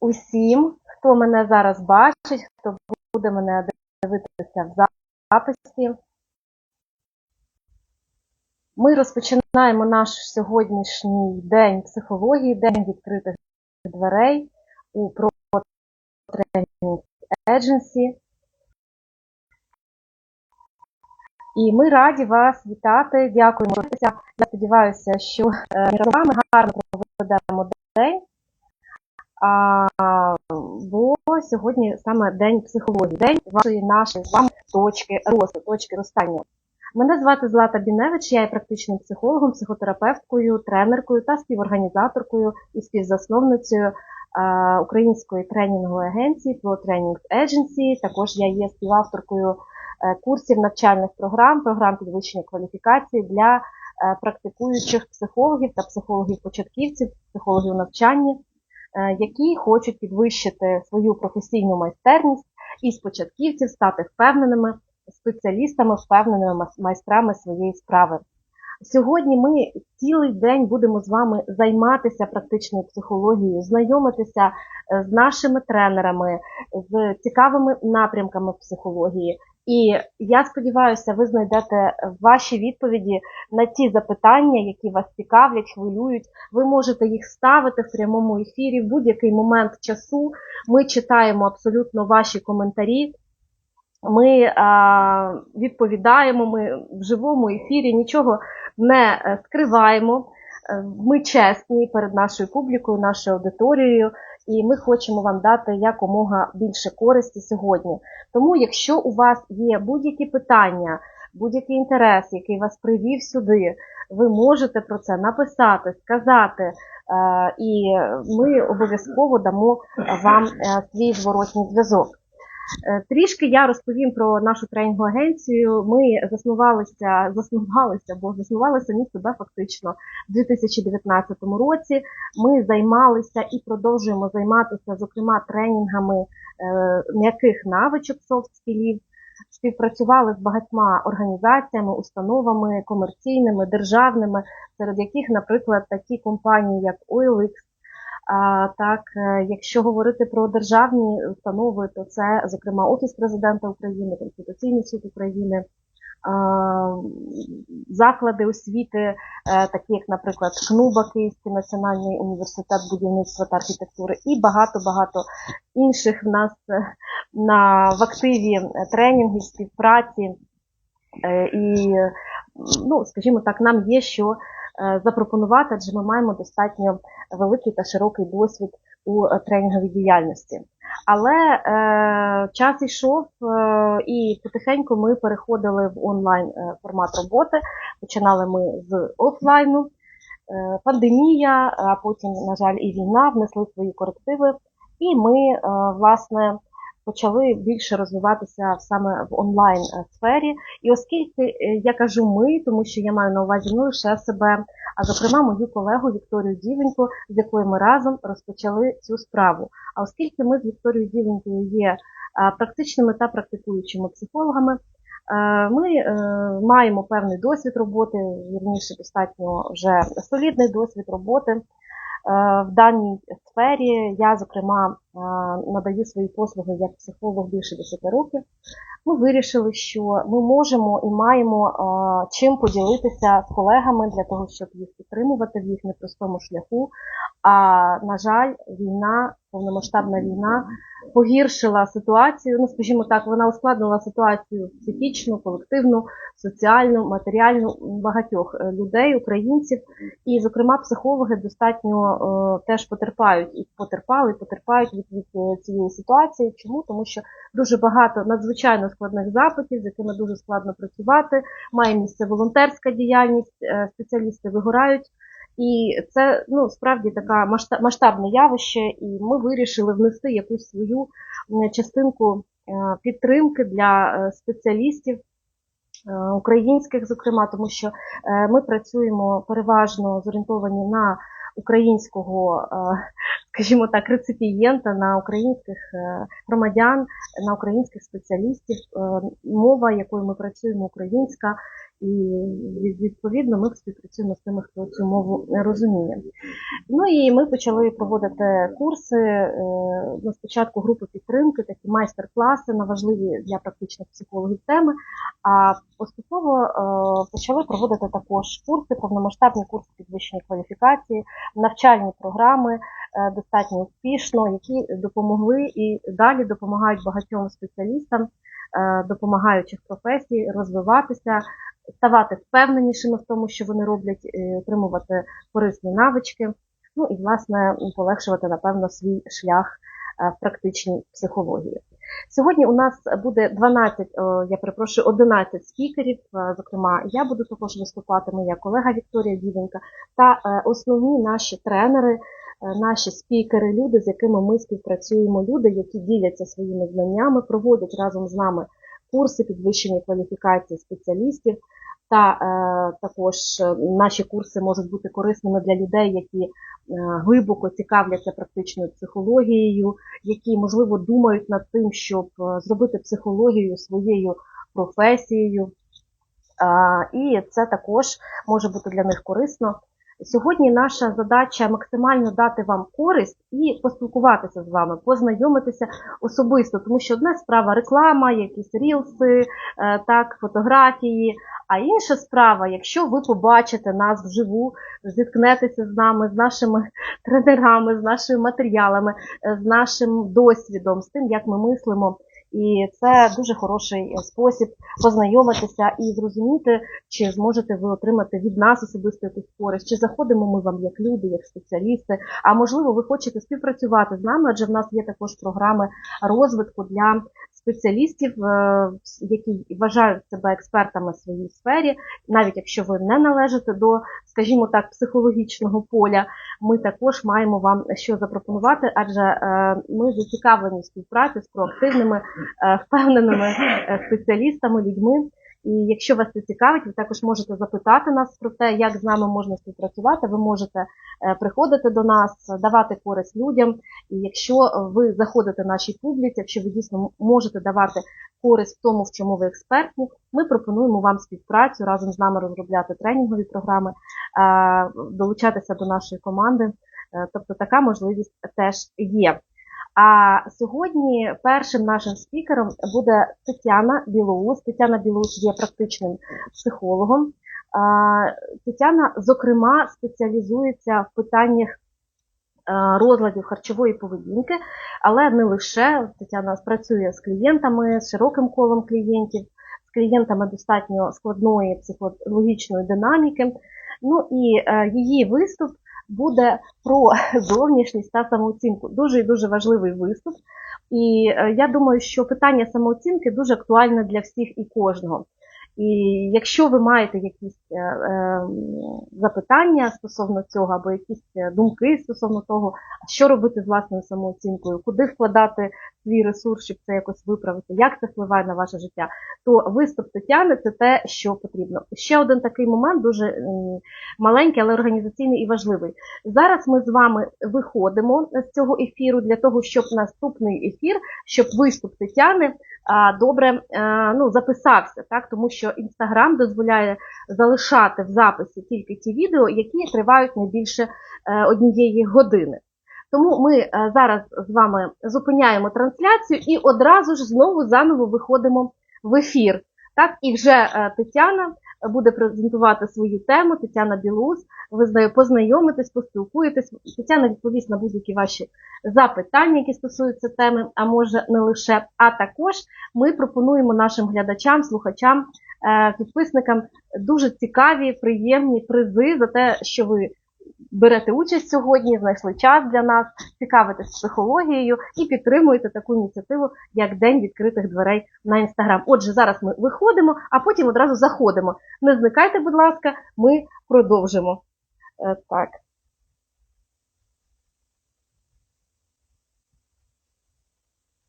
усім, хто мене зараз бачить, хто буде мене дивитися в записі. Ми розпочинаємо наш сьогоднішній день психології, день відкритих дверей у Pro Agency. І ми раді вас вітати. Дякуємо. Я сподіваюся, що е, ми з вами гарно проведемо день. А, бо сьогодні саме день психології, день вашої нашої з вами точки росту, точки ростання. Мене звати Злата Біневич, я є практичним психологом, психотерапевткою, тренеркою та співорганізаторкою і співзасновницею а, української тренінгової агенції Pro Training Agency. Також я є співавторкою е, курсів навчальних програм, програм підвищення кваліфікації для е, практикуючих психологів та психологів-початківців, психологів навчання, е, які хочуть підвищити свою професійну майстерність і з початківців стати впевненими спеціалістами, впевненими майстрами своєї справи. Сьогодні ми цілий день будемо з вами займатися практичною психологією, знайомитися е, з нашими тренерами, з цікавими напрямками психології. І я сподіваюся, ви знайдете ваші відповіді на ті запитання, які вас цікавлять, хвилюють. Ви можете їх ставити в прямому ефірі в будь-який момент часу. Ми читаємо абсолютно ваші коментарі. Ми відповідаємо, ми в живому ефірі нічого не е, скриваємо. Е, Ми чесні перед нашою публікою, нашою аудиторією, і ми хочемо вам дати якомога більше користі сьогодні. Тому, якщо у вас є будь-які питання, будь-який інтерес, який вас привів сюди, ви можете про це написати, сказати, е, і ми обов'язково дамо вам е, свій зворотній зв'язок. Е, Трішки я розповім про нашу тренінгову агенцію. Ми заснувалися, заснувалися, бо заснували самі себе фактично в 2019 році. Ми займалися і продовжуємо займатися, зокрема, тренінгами е, м'яких навичок софт-скілів. Співпрацювали з багатьма організаціями, установами комерційними, державними, серед яких, наприклад, такі компанії, як OLX, Так, е, якщо говорити про державні установи, то це, зокрема, Офіс президента України, Конституційний суд України, заклади освіти, е, такі як, наприклад, КНУБА, Київський національний університет будівництва та архітектури, і багато-багато інших в нас е, на в активі тренінгів, співпраці. І, ну, скажімо так, нам є що запропонувати, адже ми маємо достатньо великий та широкий досвід у е, тренінговій діяльності. Але е, час йшов, е, і потихеньку ми переходили в онлайн е, формат роботи. Починали ми з офлайну. Е, пандемія, а потім, на жаль, і війна внесли свої корективи, і ми, е, власне, почали більше розвиватися саме в онлайн е, сфері. І оскільки е, я кажу ми, тому що я маю на увазі не лише себе, а зокрема мою колегу Вікторію Дівенько, з якою ми разом розпочали цю справу. А оскільки ми з Вікторією Дівенькою є практичними та практикуючими психологами, е, ми маємо певний досвід роботи, вірніше, достатньо вже солідний досвід роботи в даній сфері. Я, зокрема, надаю свої послуги як психолог більше 10 років. Ми вирішили, що ми можемо і маємо чим поділитися з колегами для того, щоб їх підтримувати в їх непростому шляху. А на жаль, війна, повномасштабна війна погіршила ситуацію. Ну, скажімо так, вона ускладнила ситуацію психічну, колективну, соціальну, матеріальну багатьох е, людей, українців. І, зокрема, психологи достатньо е, теж потерпають і потерпали, і потерпають від, від е, цієї ситуації. Чому? Тому що дуже багато надзвичайно складних запитів, з якими дуже складно працювати. Має місце волонтерська діяльність, е, спеціалісти вигорають. І це ну справді така масштабне явище, і ми вирішили внести якусь свою частинку е, підтримки для е, спеціалістів е, українських, зокрема, тому що е, ми працюємо переважно зорієнтовані на українського, е, скажімо так, реципієнта, на українських е, громадян, на українських спеціалістів. Е, Мова, якою ми працюємо, українська. І відповідно ми співпрацюємо з тими, хто цю мову розуміє. Ну і ми почали проводити курси. е, Ну, спочатку групи підтримки, такі майстер-класи на важливі для практичних психологів теми. А поступово почали проводити також курси, повномасштабні курси підвищення кваліфікації, навчальні програми достатньо успішно, які допомогли і далі допомагають багатьом спеціалістам, е, допомагаючих професій розвиватися, ставати впевненішими в тому, що вони роблять, е, отримувати корисні навички. Ну і власне полегшувати, напевно, свій шлях е, в практичній психології. Сьогодні у нас буде 12, я перепрошую, 11 спікерів. Е, Зокрема, я буду також виступати, моя колега Вікторія Дівенька та е, основні наші тренери, е, наші спікери, люди, з якими ми співпрацюємо, люди, які діляться своїми знаннями, проводять разом з нами курси підвищення кваліфікації спеціалістів. Та е, також е, наші курси можуть бути корисними для людей, які е, глибоко цікавляться практичною психологією, які можливо думають над тим, щоб зробити психологію своєю професією. І це також може бути для них корисно. Сьогодні наша задача максимально дати вам користь і поспілкуватися з вами, познайомитися особисто, тому що одна справа реклама, якісь рілси, так, фотографії. А інша справа, якщо ви побачите нас вживу, зіткнетеся з нами, з нашими тренерами, з нашими матеріалами, е, з нашим досвідом, з тим, як ми мислимо. І це дуже хороший е, спосіб познайомитися і зрозуміти, чи зможете ви отримати від нас особисто якусь користь, чи заходимо ми вам як люди, як спеціалісти. А можливо, ви хочете співпрацювати з нами, адже в нас є також програми розвитку для спеціалістів, е, які вважають себе експертами в своїй сфері, навіть якщо ви не належите до, скажімо так, психологічного поля, ми також маємо вам що запропонувати, адже е, ми зацікавлені в співпраці з проактивними, е, впевненими спеціалістами, людьми. І якщо вас це цікавить, ви також можете запитати нас про те, як з нами можна співпрацювати. Ви можете е, приходити до нас, давати користь людям. І якщо ви заходите нашій публіці, якщо ви дійсно можете давати користь в тому, в чому ви експертні, ми пропонуємо вам співпрацю разом з нами розробляти тренінгові програми, е, долучатися до нашої команди. Е, Тобто така можливість теж є. А сьогодні першим нашим спікером буде Тетяна Білоус. Тетяна Білоус є практичним психологом. Тетяна, зокрема, спеціалізується в питаннях розладів харчової поведінки, але не лише Тетяна працює з клієнтами, з широким колом клієнтів, з клієнтами достатньо складної психологічної динаміки. Ну і е, її виступ буде про зовнішність та самооцінку. Дуже і дуже важливий виступ. І е, я думаю, що питання самооцінки дуже актуальне для всіх і кожного. І якщо ви маєте якісь е, е, запитання стосовно цього, або якісь думки стосовно того, що робити з власною самооцінкою, куди вкладати свій ресурс, щоб це якось виправити, як це впливає на ваше життя, то виступ Тетяни це те, що потрібно. Ще один такий момент, дуже маленький, але організаційний і важливий. Зараз ми з вами виходимо з цього ефіру для того, щоб наступний ефір, щоб виступ Тетяни добре ну, записався, так тому що Інстаграм дозволяє залишати в записі тільки ті відео, які тривають не більше е, однієї години. Тому ми е, зараз з вами зупиняємо трансляцію і одразу ж знову заново виходимо в ефір. Так, і вже е, Тетяна буде презентувати свою тему, Тетяна Білус. Ви з нею познайомитесь, поспілкуєтесь. Тетяна відповість на будь-які ваші запитання, які стосуються теми, а може не лише. А також ми пропонуємо нашим глядачам, слухачам, е, підписникам дуже цікаві, приємні призи за те, що ви берете участь сьогодні, знайшли час для нас, цікавитесь психологією і підтримуєте таку ініціативу, як День відкритих дверей на інстаграм. Отже, зараз ми виходимо, а потім одразу заходимо. Не зникайте, будь ласка, ми продовжимо. Е, Так.